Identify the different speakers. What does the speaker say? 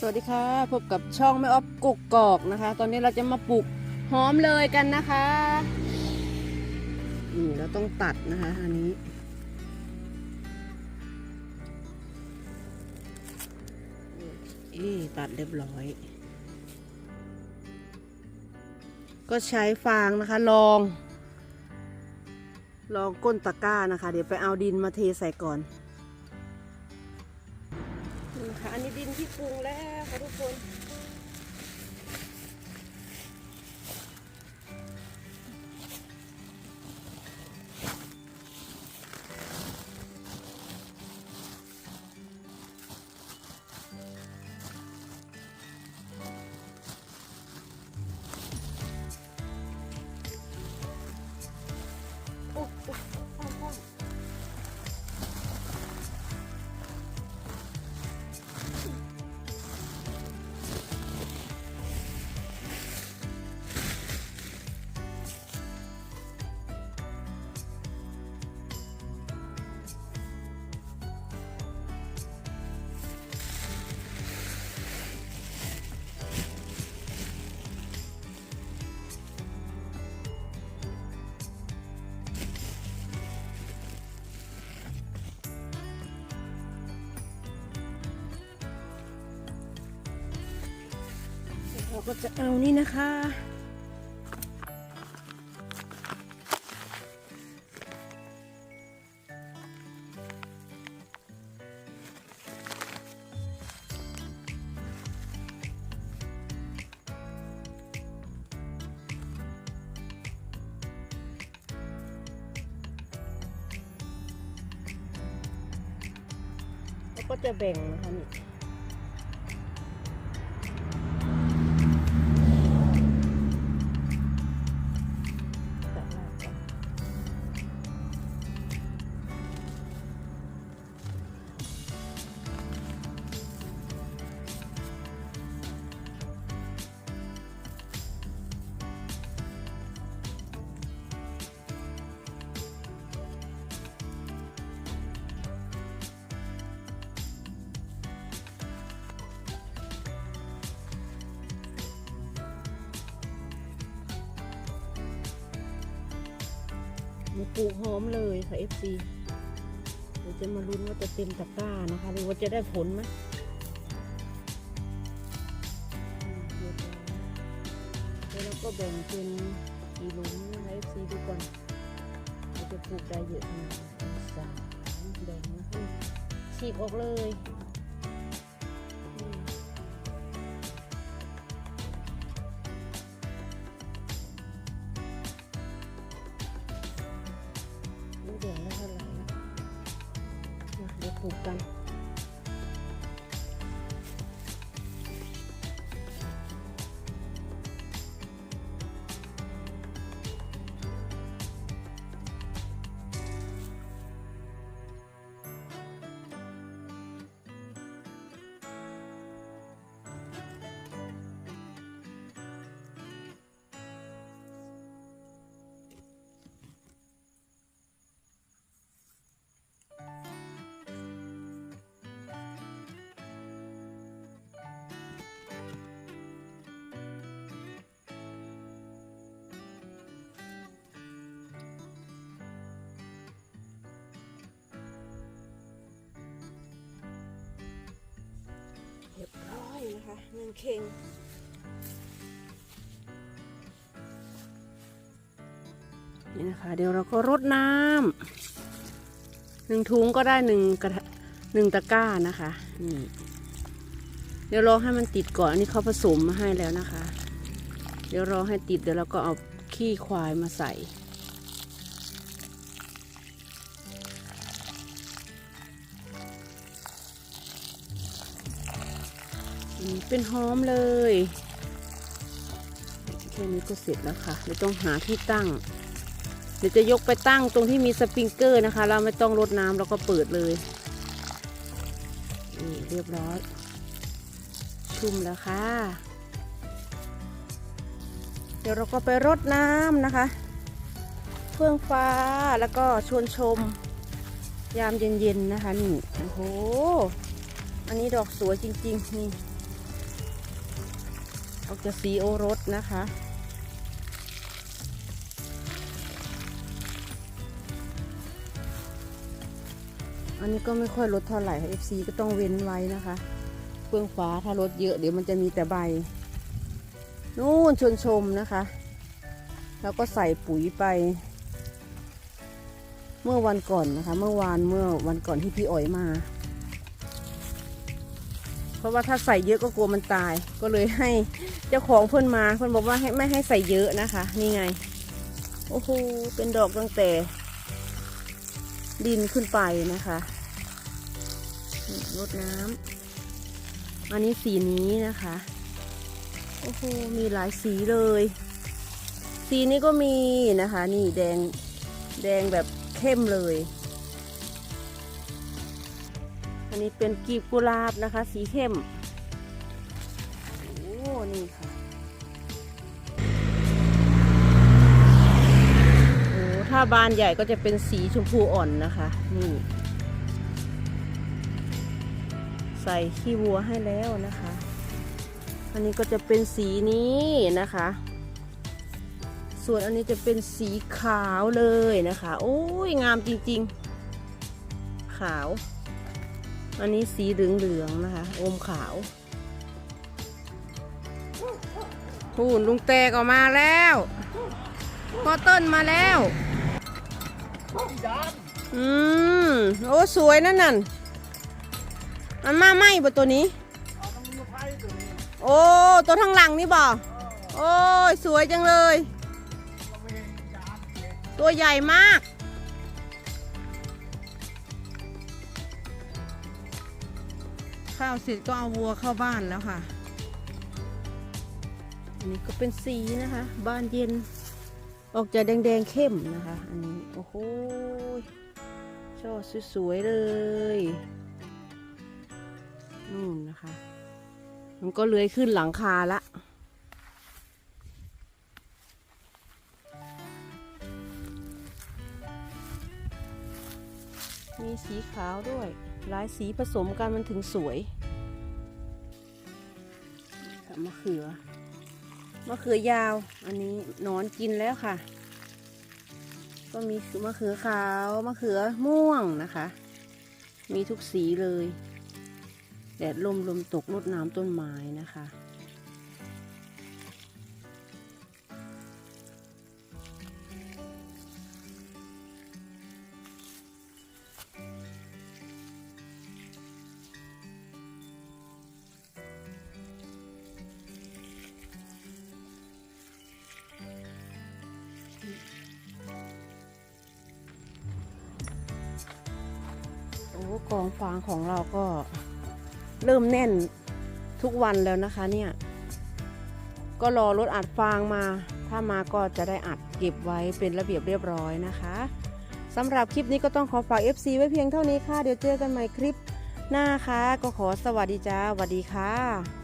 Speaker 1: สวัสดีค่ะ พบกับช่องแม่ออฟกกกอกนะคะ ตอนนี้เราจะมาปลูกหอมเลยกันนะคะนี่เราต้องตัดนะคะอันนี้นี่ตัดเรียบร้อย ก็ใช้ฟางนะคะลอง ลองก้นตะกร้านะคะ เดี๋ยวไปเอาดินมาเทใส่ก่อน ที่ปรุงแล้วค่ะทุกคน ก็จะเอานี่นะคะแล้วก็จะแบ่งนะคะนี่ ปลูกหอมเลยค่ะ FC เดี๋ยวจะมาลุ้นว่าจะเต็มตะกร้านะคะ หรือว่าจะได้ผลไหมแล้วเราก็แบ่งเป็นกี่หลุมนะคะ FC ดูก่อนเราจะปลูกได้เยอะขนาดไหนสามแบ่งมาให้ฉีกออกเลย นะคะหนึ่งเข่งนี่นะคะ เดี๋ยวเราก็รดน้ำหนึ่งถุงก็ได้หนึ่งกระทะหนึ่งตะกร้านะคะนี่เดี๋ยวรอให้มันติดก่อนอันนี้เขาผสมมาให้แล้วนะคะ เดี๋ยวรอให้ติดเดี๋ยวเราก็เอาขี้ควายมาใส่ เป็นหอมเลยแค่นี้ก็เสร็จแล้วค่ะเดี๋ยวต้องหาที่ตั้ง เดี๋ยวจะยกไปตั้งตรงที่มีสปริงเกอร์นะคะ เราไม่ต้องรดน้ำเราก็เปิดเลยนี่เรียบร้อย ชุ่มแล้วค่ะ เดี๋ยวเราก็ไปรดน้ำนะคะ เฟื่องฟ้าแล้วก็ชวนชม ยามเย็นๆนะคะนี่โอ้โหอันนี้ดอกสวยจริง ๆ นี่ ออกจากสีโอรสนะคะ อันนี้ก็ไม่ค่อยลดเท่าไหร่ FC ก็ต้องเว้นไว้นะคะเฟื่องฟ้าถ้าลดเยอะเดี๋ยวมันจะมีแต่ใบ นู่นชนชมนะคะ แล้วก็ใส่ปุ๋ยไป เมื่อวันก่อนนะคะ เมื่อวานเมื่อวันก่อนที่พี่อ๋อยมา ราะว่าถ้าใส่เยอะก็กลัวมันตาย ก็เลยให้เจ้าของเพื่อนมาเพื่อนบอกว่าให้ไม่ให้ใส่เยอะนะคะ นี่ไง โอ้โหเป็นดอกตั้งแต่ ดินขึ้นไปนะคะรดน้ำอันนี้สีนี้นะคะ โอ้โหมีหลายสีเลย สีนี้ก็มีนะคะ นี่แดงแดงแบบเข้มเลย นนี้เป็นกีบกุหลาบนะคะ สีเข้ม โอ้ นี่ค่ะ โอ้ถ้าบานใหญ่ก็จะเป็นสีชมพูอ่อนนะคะ นี่ ใส่ขี้วัวให้แล้วนะคะ อันนี้ก็จะเป็นสีนี้นะคะ ส่วนอันนี้จะเป็นสีขาวเลยนะคะ โอ้ยงามจริงๆ ขาว อันนี้สีเหลืองๆนะคะ อมขาวพูนลุงแตกออกมาแล้วพ่อเต้นมาแล้ว อืม โอ้ สวยนั่นนั่นมันมาไหมบ่ตัวนี้ โอ้ ตัวทางหลังนี่บ่โอ้ยสวยจังเลย ตัวใหญ่มาก ข้าวเสร็จก็เอาวัวเข้าบ้านแล้วค่ะ อันนี้ก็เป็นสีนะคะ บ้านเย็น ออกจะแดงๆเข้มนะคะ อันนี้ โอ้โหช่อสวยๆเลยนู่นนะคะ มันก็เลื้อยขึ้นหลังคาละมีสีขาวด้วย หลายสีผสมกันมันถึงสวยค่ะมะเขือมะเขือยาว อันนี้หนอนกินแล้วค่ะ ก็มีมะเขือขาวมะเขือม่วงนะคะ มีทุกสีเลย แดดลมลมตกรดน้ำต้นไม้นะคะ กองฟางของเราก็เริ่มแน่นทุกวันแล้วนะคะเนี่ย ก็รอรถอัดฟางมา ถ้ามาก็จะได้อัดเก็บไว้เป็นระเบียบเรียบร้อยนะคะสำหรับคลิปนี้ก็ต้องขอฝาก FC ไว้เพียงเท่านี้ค่ะ เดี๋ยวเจอกันใหม่คลิปหน้าค่ะ ก็ขอสวัสดีจ้าสวัสดีค่ะ